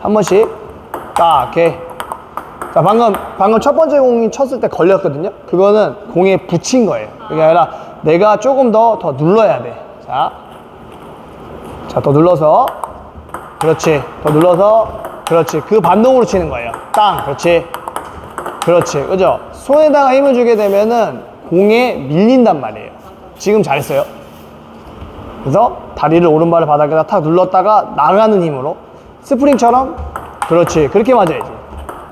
한 번씩 딱 오케이 자 방금 방금 첫 번째 공이 쳤을 때 걸렸거든요 그거는 공에 붙인 거예요 그게 아니라 내가 조금 더 더 눌러야 돼자 자, 더 눌러서. 그렇지. 더 눌러서. 그렇지. 그 반동으로 치는 거예요. 땅. 그렇지. 그렇지. 그죠? 손에다가 힘을 주게 되면은 공에 밀린단 말이에요. 지금 잘했어요. 그래서 다리를 오른발을 바닥에다 탁 눌렀다가 나가는 힘으로 스프링처럼 그렇지. 그렇게 맞아야지.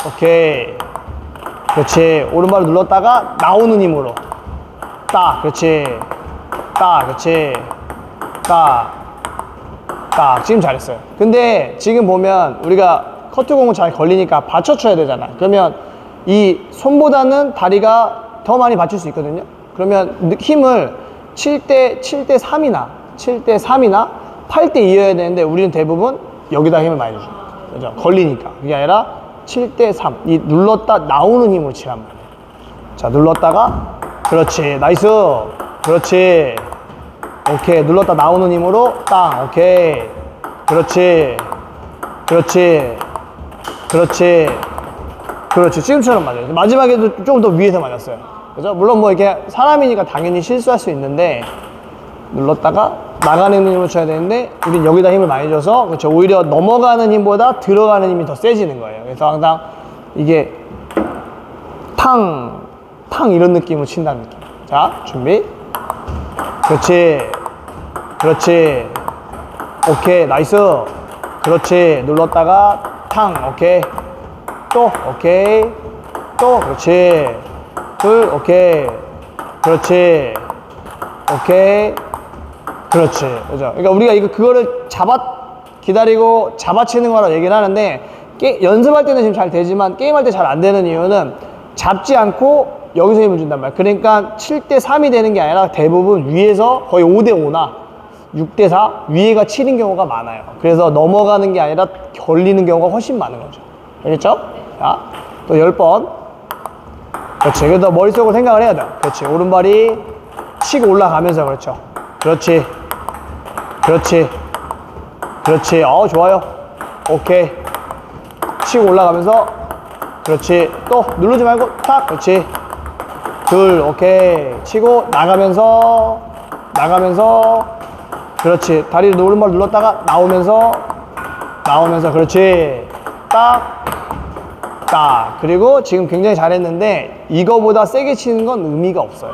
오케이. 그렇지. 오른발을 눌렀다가 나오는 힘으로 딱. 그렇지. 딱. 그렇지. 딱. 딱 지금 잘했어요 근데 지금 보면 우리가 커트공은 잘 걸리니까 받쳐쳐야 되잖아 그러면 이 손보다는 다리가 더 많이 받칠 수 있거든요 그러면 느- 힘을 7대 7대 3이나 7대 3이나 8대 2여야 되는데 우리는 대부분 여기다 힘을 많이 주죠. 그죠? 걸리니까. 그게 아니라 7대 3 이 눌렀다 나오는 힘으로 치란 말이에요. 자 눌렀다가 그렇지. 나이스. 그렇지. 오케이. 눌렀다 나오는 힘으로 땅. 오케이. 그렇지. 그렇지. 그렇지. 그렇지. 지금처럼 맞아요. 마지막에도 조금 더 위에서 맞았어요. 그죠? 물론 뭐 이렇게 사람이니까 당연히 실수할 수 있는데 눌렀다가 나가는 힘을 쳐야 되는데 우린 여기다 힘을 많이 줘서 그렇죠 오히려 넘어가는 힘보다 들어가는 힘이 더 세지는 거예요 그래서 항상 이게 탕, 탕 이런 느낌으로 친다는 느낌 자 준비 그렇지. 그렇지. 오케이. 나이스. 그렇지. 눌렀다가 탕. 오케이. 또. 오케이. 또. 그렇지. 둘. 오케이. 그렇지. 오케이. 그렇지. 그죠. 그러니까 우리가 이거 그거를 잡아 기다리고 잡아치는 거라고 얘기를 하는데 게, 연습할 때는 지금 잘 되지만 게임할 때 잘 안 되는 이유는 잡지 않고 여기서 힘을 준단 말이야. 그러니까 7대 3이 되는 게 아니라 대부분 위에서 거의 5대 5나 6대 4 위에가 7인 경우가 많아요. 그래서 넘어가는 게 아니라 걸리는 경우가 훨씬 많은 거죠. 알겠죠? 자, 또 10번. 그렇지. 그래서 머릿속으로 생각을 해야 돼. 그렇지. 오른발이 치고 올라가면서 그렇죠. 그렇지. 그렇지. 그렇지. 어, 좋아요. 오케이. 치고 올라가면서 그렇지. 또 누르지 말고 탁. 그렇지. 둘. 오케이. 치고 나가면서 나가면서 그렇지. 다리를 오른발 눌렀다가 나오면서 나오면서 그렇지. 딱. 딱. 그리고 지금 굉장히 잘했는데 이거보다 세게 치는 건 의미가 없어요.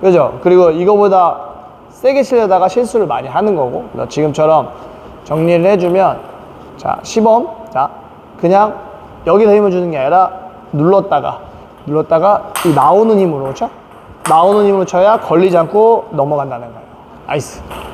그죠? 그리고 이거보다 세게 치려다가 실수를 많이 하는 거고 지금처럼 정리를 해주면 자 시범 자 그냥 여기다 힘을 주는 게 아니라 눌렀다가 눌렀다가 이 나오는 힘으로 그렇죠? 나오는 힘으로 쳐야 걸리지 않고 넘어간다는 거예요. 아이스.